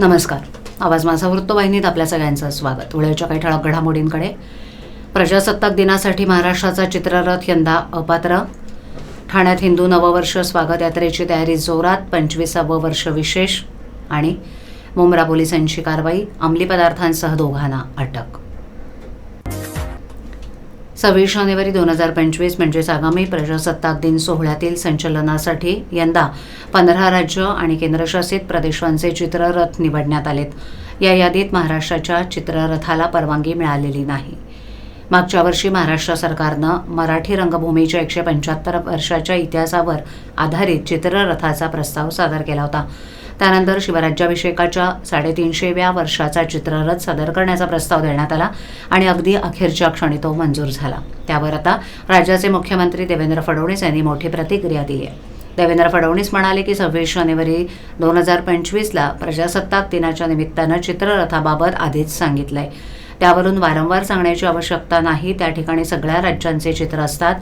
नमस्कार. आवाज माझा वृत्तवाहिनीत आपल्या सगळ्यांचं स्वागत. वेळेच्या काही ठळक घडामोडींकडे. प्रजासत्ताक दिनासाठी महाराष्ट्राचा चित्ररथ यंदा अपात्र. ठाण्यात हिंदू नववर्ष स्वागत यात्रेची तयारी जोरात पंचवीसावं वर्ष विशेष. आणि मुंब्रा पोलिसांची कारवाई अंमली पदार्थांसह दोघांना अटक. सव्वीस जानेवारी दोन हजार पंचवीस म्हणजेच आगामी प्रजासत्ताक दिन सोहळ्यातील संचलनासाठी यंदा पंधरा राज्य आणि केंद्रशासित प्रदेशांचे चित्ररथ निवडण्यात आलेत. या यादीत महाराष्ट्राच्या चित्ररथाला परवानगी मिळालेली नाही. मागच्या वर्षी महाराष्ट्र सरकारनं मराठी रंगभूमीच्या एकशे पंच्याहत्तर वर्षाच्या इतिहासावर आधारित चित्ररथाचा प्रस्ताव सादर केला होता. त्यानंतर शिवराज्याभिषेकाच्या साडेतीनशेव्या वर्षाचा चित्ररथ सादर करण्याचा प्रस्ताव देण्यात आला आणि अगदी अखेरच्या क्षणी तो मंजूर झाला. त्यावर आता राज्याचे मुख्यमंत्री देवेंद्र फडणवीस यांनी मोठी प्रतिक्रिया दिली आहे. देवेंद्र फडणवीस म्हणाले की सव्वीस जानेवारी दोन हजार पंचवीसला प्रजासत्ताक दिनाच्या निमित्तानं चित्ररथाबाबत आधीच सांगितलं आहे त्यावरून वारंवार सांगण्याची आवश्यकता नाही. त्या ठिकाणी सगळ्या राज्यांचे चित्र असतात.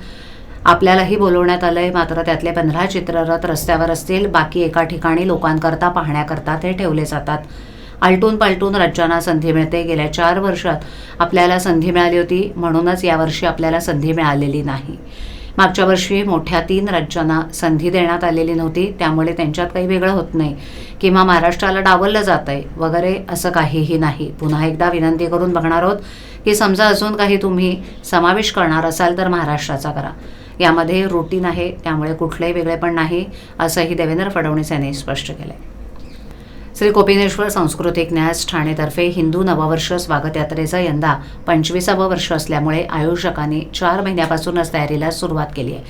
आपल्यालाही बोलवण्यात आलंय. मात्र त्यातले पंधरा चित्ररथ रस्त्यावर असतील. बाकी एका ठिकाणी लोकांकरता पाहण्याकरता ते ठेवले जातात. आलटून पालटून राज्यांना संधी मिळते. गेल्या चार वर्षात आपल्याला संधी मिळाली होती. म्हणूनच यावर्षी आपल्याला संधी मिळालेली नाही. मागच्या वर्षी मोठ्या तीन राज्यांना संधी देण्यात आलेली नव्हती त्यामुळे त्यांच्यात काही वेगळं होत नाही. किंवा महाराष्ट्राला डावललं जात आहे वगैरे असं काहीही नाही. पुन्हा एकदा विनंती करून बघणार आहोत की समजा अजून काही तुम्ही समावेश करणार असाल तर महाराष्ट्राचा करा. यामध्ये रुटीन आहे त्यामुळे कुठलंही वेगळेपण नाही असंही देवेंद्र फडणवीस यांनी स्पष्ट केलं आहे श्री कोपिनेश्वर सांस्कृतिक न्यास ठाणेतर्फे हिंदू नववर्ष स्वागत यात्रेचं यंदा पंचवीसावं वर्ष असल्यामुळे आयोजकांनी चार महिन्यापासूनच तयारीला सुरुवात केली आहे.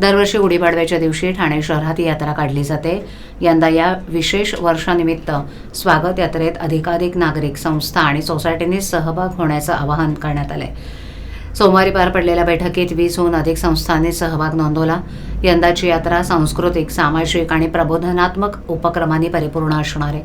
दरवर्षी गुढीपाडव्याच्या दिवशी ठाणे शहरात ही यात्रा काढली जाते. यंदा या विशेष वर्षानिमित्त स्वागत यात्रेत अधिकाधिक नागरिक संस्था आणि सोसायटींनी सहभाग होण्याचं आवाहन करण्यात आलंय. सोमवारी पार पडलेल्या बैठकीत वीसहून अधिक संस्थांनी सहभाग नोंदवला. यंदाची यात्रा सांस्कृतिक सामाजिक आणि प्रबोधनात्मक उपक्रमांनी परिपूर्ण असणार आहे.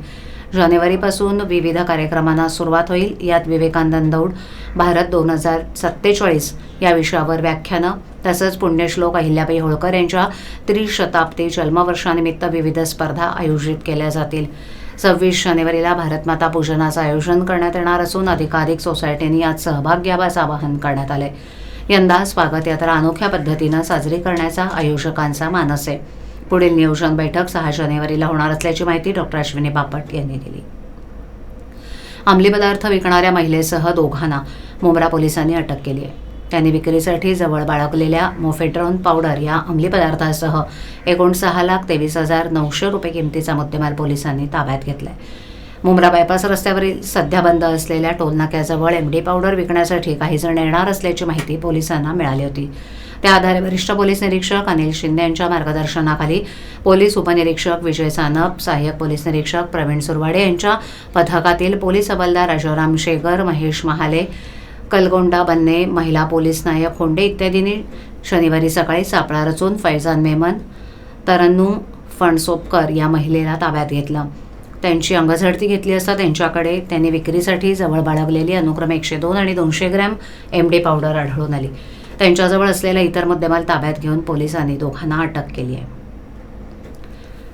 जानेवारीपासून विविध कार्यक्रमांना सुरुवात होईल. यात विवेकानंद दौड भारत दोन हजार सत्तेचाळीस या विषयावर व्याख्यानं तसंच पुण्यश्लोक अहिल्याबाई होळकर यांच्या त्रिशताब्दी जन्मवर्षानिमित्त विविध स्पर्धा आयोजित केल्या जातील. सव्वीस जानेवारीला भारतमाता पूजनाचं आयोजन करण्यात येणार असून अधिकाधिक सोसायटींनी यात सहभाग घ्यावाचं आवाहन करण्यात आलंय. यंदा स्वागत यात्रा अनोख्या पद्धतीनं साजरी करण्याचा आयोजकांचा मानस आहे. पुढील नियोजन बैठक सहा जानेवारीला होणार असल्याची माहिती डॉक्टर अश्विनी बापट यांनी दिली. अंमली पदार्थ विकणाऱ्या महिलेसह दोघांना मुंब्रा पोलिसांनी अटक केली आहे. त्यांनी विक्रीसाठी जवळ बाळगलेल्या मोफेट्रॉन पावडर या अंमली पदार्थासह एकूण सहा लाख तेवीस हजार नऊशे रुपये किमतीचा मुद्देमाल पोलिसांनी ताब्यात घेतलाय. मुंब्रा बायपास रस्त्यावरील सध्या बंद असलेल्या टोलनाक्याजवळ एम डी पावडर विकण्यासाठी काही जण येणार असल्याची माहिती पोलिसांना मिळाली होती. त्या आधारे वरिष्ठ पोलीस निरीक्षक अनिल शिंदे यांच्या मार्गदर्शनाखाली पोलीस उपनिरीक्षक विजय सानप सहाय्यक पोलीस निरीक्षक प्रवीण सुरवाडे यांच्या पथकातील पोलीस हवालदार राजाराम शेगर महेश महाले कलगोंडा बन्ने महिला पोलीस नायक होंडे इत्यादींनी शनिवारी सकाळी सापळा रचून फैजान मेमन तरन्नू फणसोपकर या महिलेला ताब्यात घेतलं. त्यांची अंगझडती घेतली असता त्यांच्याकडे त्यांनी विक्रीसाठी जवळ बाळगलेली अनुक्रमे एकशे दोन आणि दोनशे ग्रॅम एम डी पावडर आढळून आली. त्यांच्याजवळ असलेला इतर मुद्देमाल ताब्यात घेऊन पोलिसांनी दोघांना अटक केली आहे.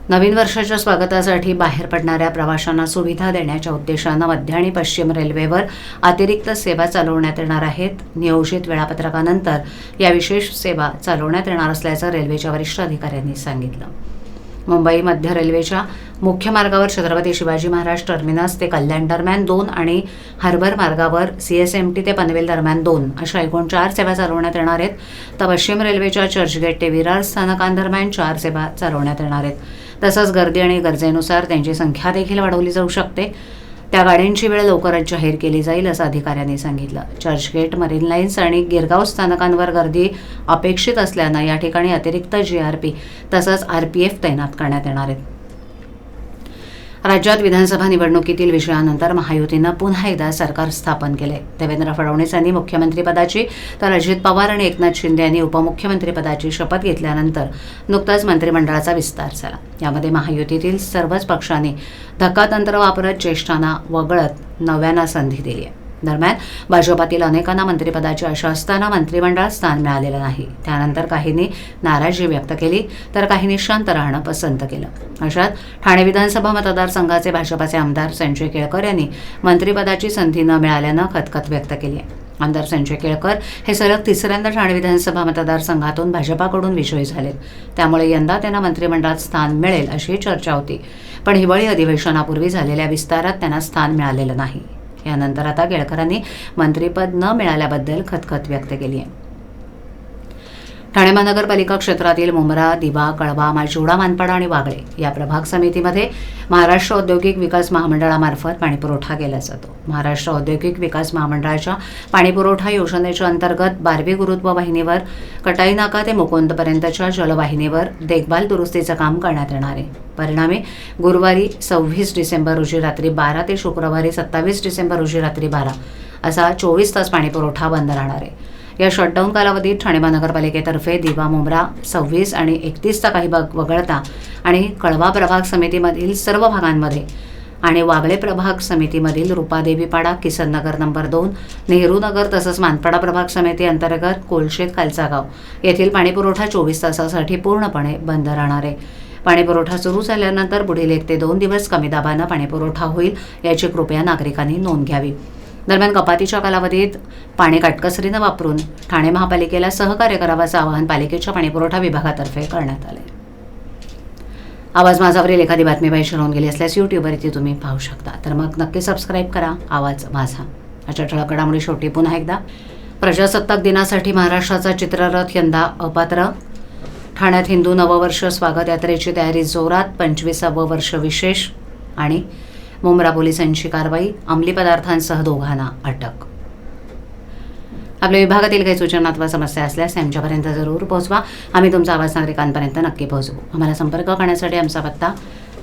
नवीन वर्षाच्या स्वागतासाठी बाहेर पडणाऱ्या प्रवाशांना सुविधा देण्याच्या उद्देशानं मध्य आणि पश्चिम रेल्वेवर अतिरिक्त सेवा चालवण्यात येणार आहेत. नियोजित वेळापत्रकानंतर या विशेष सेवा चालवण्यात येणार असल्याचं रेल्वेच्या वरिष्ठ अधिकाऱ्यांनी सांगितलं. मुंबई मध्य रेल्वेच्या मुख्य मार्गावर छत्रपती शिवाजी महाराज टर्मिनस ते कल्याण दरम्यान दोन आणि हार्बर मार्गावर सी एस एम टी ते पनवेल दरम्यान दोन अशा एकूण चार सेवा चालवण्यात येणार आहेत. तर पश्चिम रेल्वेच्या चर्चगेट ते विरार स्थानकांदरम्यान चार सेवा चालवण्यात येणार आहेत. तसंच गर्दी आणि गरजेनुसार त्यांची संख्या देखील वाढवली जाऊ शकते. त्या गाड्यांची वेळ लवकरच जाहीर केली जाईल असं अधिकाऱ्यांनी सांगितलं. चर्चगेट मरीन लाईन्स आणि गिरगाव स्थानकांवर गर्दी अपेक्षित असल्यानं या ठिकाणी अतिरिक्त जी आर पी तसंच आर पी एफ तैनात करण्यात येणार आहेत राज्यात विधानसभा निवडणुकीतील विजयानंतर महायुतीनं पुन्हा एकदा सरकार स्थापन केले देवेंद्र फडणवीस यांनी मुख्यमंत्रीपदाची तर अजित पवार आणि एकनाथ शिंदे यांनी उपमुख्यमंत्रीपदाची शपथ घेतल्यानंतर नुकताच मंत्रिमंडळाचा विस्तार झाला. यामध्ये महायुतीतील सर्वच पक्षांनी धक्कातंत्र वापरत ज्येष्ठांना वगळत नव्यांना संधी दिली आहे दरम्यान भाजपातील अनेकांना मंत्रिपदाची आशा असताना मंत्रिमंडळात स्थान मिळालेलं नाही. त्यानंतर काहींनी नाराजी व्यक्त केली तर काहींनी शांत राहणं पसंत केलं. अशात ठाणे विधानसभा मतदारसंघाचे भाजपाचे आमदार संजय केळकर यांनी मंत्रिपदाची संधी न मिळाल्यानं खतखत व्यक्त केली आहे. आमदार संजय केळकर हे सलग तिसऱ्यांदा ठाणे विधानसभा मतदारसंघातून भाजपाकडून विजयी झालेत. त्यामुळे यंदा त्यांना मंत्रिमंडळात स्थान मिळेल अशी चर्चा होती. पण हिवाळी अधिवेशनापूर्वी झालेल्या विस्तारात त्यांना स्थान मिळालेलं नाही. यानंतर आता केळकरांनी मंत्रिपद न मिळाल्याबद्दल खतखत व्यक्त केली आहे ठाणे महानगरपालिका क्षेत्रातील मुंब्रा दिवा कळवा मालचिवडा मानपाडा आणि वागळे या प्रभाग समितीमध्ये महाराष्ट्र औद्योगिक विकास महामंडळामार्फत पाणीपुरवठा केला जातो. महाराष्ट्र औद्योगिक विकास महामंडळाच्या पाणीपुरवठा योजनेच्या अंतर्गत बारवी गुरुत्व वाहिनीवर कटाई नाका ते मुकुंदपर्यंतच्या जलवाहिनीवर देखभाल दुरुस्तीचं काम करण्यात येणार आहे. परिणामी गुरुवारी सव्वीस डिसेंबर रोजी रात्री बारा ते शुक्रवारी सत्तावीस डिसेंबर रोजी रात्री बारा असा चोवीस तास पाणीपुरवठा बंद राहणार आहे. या शटडाऊन कालावधीत ठाणे महानगरपालिकेतर्फे दिवा मुंब्रा सव्वीस आणि एकतीसचा काही भाग वगळता आणि कळवा प्रभाग समितीमधील सर्व भागांमध्ये आणि वागळे प्रभाग समितीमधील रुपादेवीपाडा किसन नगर नंबर दोन नेहरू नगर तसंच मानपाडा प्रभाग समिती अंतर्गत कोलशेत कालचागाव येथील पाणीपुरवठा चोवीस तासासाठी पूर्णपणे बंद राहणार आहे. पाणीपुरवठा सुरू झाल्यानंतर पुढील एक ते दोन दिवस कमी दाबानं पाणीपुरवठा होईल याची कृपया नागरिकांनी नोंद घ्यावी. दरम्यान कपातीच्या कालावधीत पाणी काटकसरीनं वापरून ठाणे महापालिकेला सहकार्य करावयाचं आवाहन पालिकेच्या पाणीपुरवठा विभागातर्फे करण्यात आले आवाज माझावरील एखादी बातमी पाहिजे राहून गेली असल्यास यूट्यूबवर ती तुम्ही पाहू शकता. तर मग नक्की सबस्क्राईब करा. आवाज माझा. अशा ठळक घडामोडी शेवटी पुन्हा एकदा. प्रजासत्ताक दिनासाठी महाराष्ट्राचा चित्ररथ यंदा अपात्र. ठाण्यात हिंदू नववर्ष स्वागत यात्रेची तयारी जोरात. पंचवीसावं वर्ष विशेष. आणि मुंब्रा पोलिसांची कारवाई अंमली पदार्थांसह दोघांना अटक. आपल्या विभागातील काही सूचना अथवा समस्या असल्यास आमच्यापर्यंत जरूर पोहोचवा. आम्ही तुमचा आवाज नागरिकांपर्यंत नक्की पोहोचवू. आम्हाला संपर्क करण्यासाठी आमचा पत्ता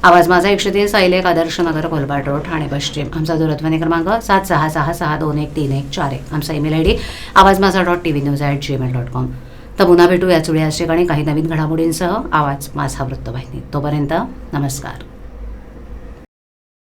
आवाज माझा एकशे तीन साईलेक आदर्श नगर कोलबाट रोड ठाणे पश्चिम. आमचा दूरध्वनी क्रमांक सात सहा सहा सहा दोन एक तीन एक चार एक. आमचा ईमेल आय डी आवाज माझा dot T V news at Gmail dot com तर पुन्हा भेटू याच वेळी याच ठिकाणी काही नवीन घडामोडींसह. आवाज माझा वृत्तवाहिनी. तोपर्यंत नमस्कार.